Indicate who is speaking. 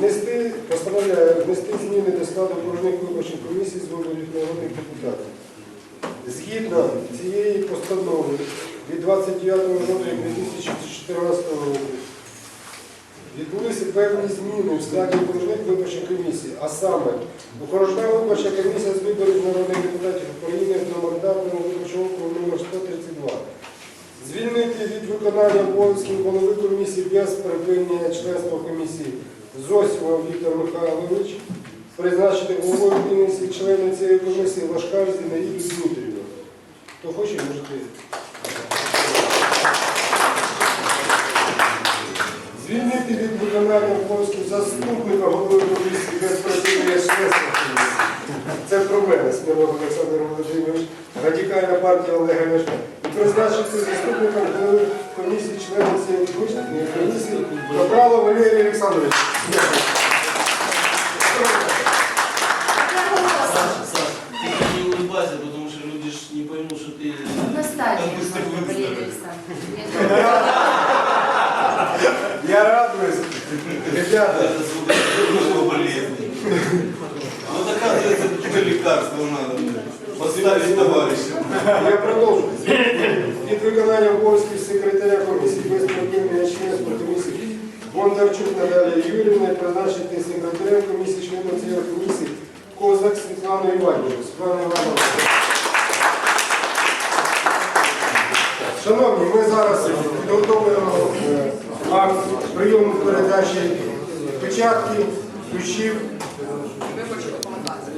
Speaker 1: внести зміни до складу окружних виборчих комісій з виборів народних депутатів. Згідно цієї постанови від 29 жовтня 2014 року відбулися певні зміни у складі окружних виборчих комісій, а саме окружна виборча комісія з виборів народних депутатів України одномандатного виборчого округу номер 132 Звільнити від виконання обов'язків голови комісії без припинення членства комісії Зосимов Віктор Михайлович, призначити головою комісії члени цієї комісії Лашкар Зінаїду Дмитрівну. Хто хоче, можете. Звільнити від виконання обов'язків заступника голови комісії без припинення членства. Це про мене, Смірнов Олександр Володимирович, радикальна партія Олега Ляшка. І призначити заступником голови комісії члена цієї комісії Капрала Валерій Олександрович. Дякую.
Speaker 2: Саша, Саша, ты не улыбайся, потому что люди ж не поймут, что ты...
Speaker 3: На стадии,
Speaker 2: Как быстро вы
Speaker 3: Валерий
Speaker 2: выстроили.
Speaker 3: Александрович.
Speaker 1: Я радуюсь. Ребята,
Speaker 2: Это звук болезни. Вот оказывается, какие лекарства надо Поставить товарища.
Speaker 1: я продовжу. Від виконання обов'язків секретаря комісії без припинення членства комісії Бондарчук Наталія Юрівна призначити секретарем комісії членом цієї комісії Козак Світлану Іванівну. Світлана Івановна. Шановні, ми зараз підготовуємо е, акт прийому передачі печатків, ключів